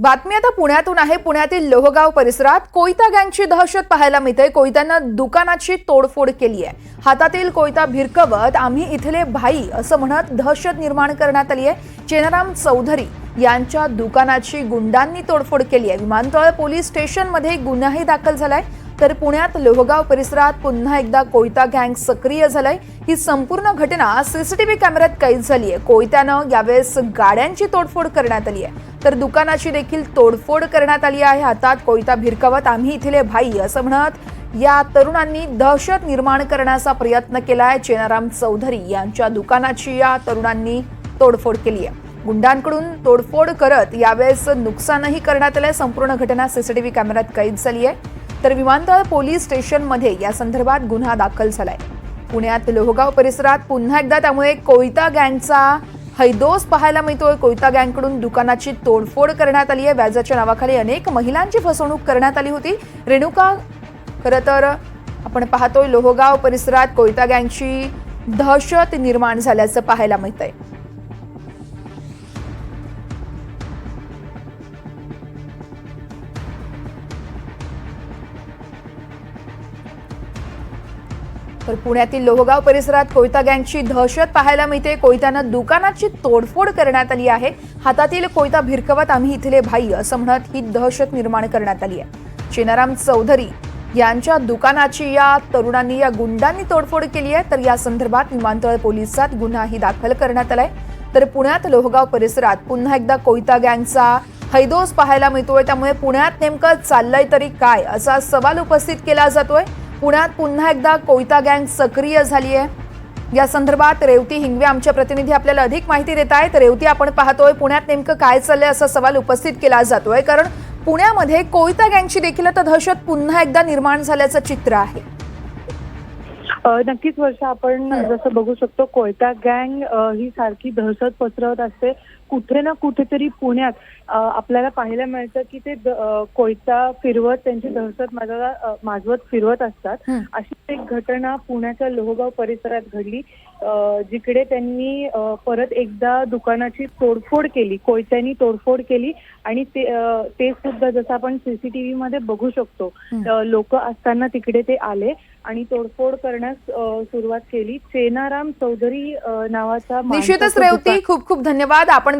बातमी आता पुण्यातून आहे. पुण्यातील लोहगाव परिसरात कोयता गँगची दहशत पाहायला मिळते कोयत्यानं दुकानाची तोडफोड केली आहे. हातातील कोयता भिरकवत आम्ही इथले भाई असं म्हणत दहशत निर्माण करण्यात आली आहे. चेनाराम चौधरी यांच्या दुकानाची गुंडांनी तोडफोड केली आहे. विमानतळ पोलीस स्टेशनमध्ये गुन्हाही दाखल झालाय. तर पुण्यात लोहगाव परिसरात पुन्हा एकदा कोयता गँग सक्रिय झालाय. ही संपूर्ण घटना सीसीटीव्ही कॅमेऱ्यात कैद झाली आहे कोयत्यानं यावेळेस गाड्यांची तोडफोड करण्यात आली आहे तर दुकानाची देखील तोडफोड करण्यात आली आहे हातात कोयता भिरकावत आम्ही इथले भाई असं म्हणत या तरुणांनी दहशत निर्माण करण्याचा प्रयत्न केलाय. चेनाराम चौधरी यांच्या दुकानाची या तरुणांनी तोडफोड केली आहे गुंडांकडून तोडफोड करत यावेळेस नुकसानही करण्यात आलंय. संपूर्ण घटना सीसीटीव्ही कॅमेऱ्यात कैद झाली आहे तर विमानतळ पोलीस स्टेशनमध्ये या संदर्भात गुन्हा दाखल झालाय. पुण्यात लोहगाव परिसरात पुन्हा एकदा त्यामुळे कोयता गँगचा हैदोस पाहायला मिळतोय. कोयता गँगकडून दुकानाची तोडफोड करण्यात आली आहे. व्याजाच्या नावाखाली अनेक महिलांची फसवणूक करण्यात आली होती. रेणुका खरं तर आपण पाहतोय लोहगाव परिसरात कोयता गँगची दहशत निर्माण झाल्याचं पाहायला मिळतंय. तर पुण्यातील लोहगाव परिसरात कोयता गँगची दहशत पाहायला मिळते. कोयत्यानं दुकानाची तोडफोड करण्यात आली आहे. हातातील कोयता भिरकवत आम्ही इथले भाई असं म्हणत ही दहशत निर्माण करण्यात आली आहे. चिनाराम चौधरी यांच्या दुकानाची या तरुणांनी या गुंडांनी तोडफोड केली आहे. तर या संदर्भात विमानतळ पोलिसात गुन्हाही दाखल करण्यात आलाय. तर पुण्यात लोहगाव परिसरात पुन्हा एकदा कोयता गँगचा हैदोस पाहायला मिळतोय. त्यामुळे पुण्यात नेमकं चाललंय तरी काय असा सवाल उपस्थित केला जातोय. पुण्यात पुन्हा एकदा कोयता गँग सक्रिय झाली आहे. या संदर्भात रेवती हिंगवे आमच्या प्रतिनिधी आपल्याला अधिक माहिती देत आहेत. रेवती आपण पाहतोय पुण्यात नेमकं काय चाललंय असा सवाल उपस्थित केला जातोय. कारण पुण्यामध्ये कोयता गँगची देखील आता दहशत पुन्हा एकदा निर्माण झाल्याचं चित्र आहे. नक्कीच वर्ष आपण जसं बघू शकतो कोयता गँग ही सारखी दहशत पसरवत असते. कुठे ना कुठेतरी पुण्यात आपल्याला पाहायला मिळतं की ते कोयता फिरवत त्यांची दहशत माझा माजवत फिरवत असतात. अशी एक घटना पुण्याच्या लोहगाव परिसरात घडली. जिकडे त्यांनी परत एकदा दुकानाची तोडफोड केली कोयत्यानी तोडफोड केली आणि ते ते सुद्धा जसं आपण सीसीटीव्ही मध्ये बघू शकतो. लोक असताना तिकडे ते आले आणि तोडफोड करण्यास सुरुवात केली. चेनाराम चौधरी नावाचा निश्चितच रेवती खूप खूप धन्यवाद. आपण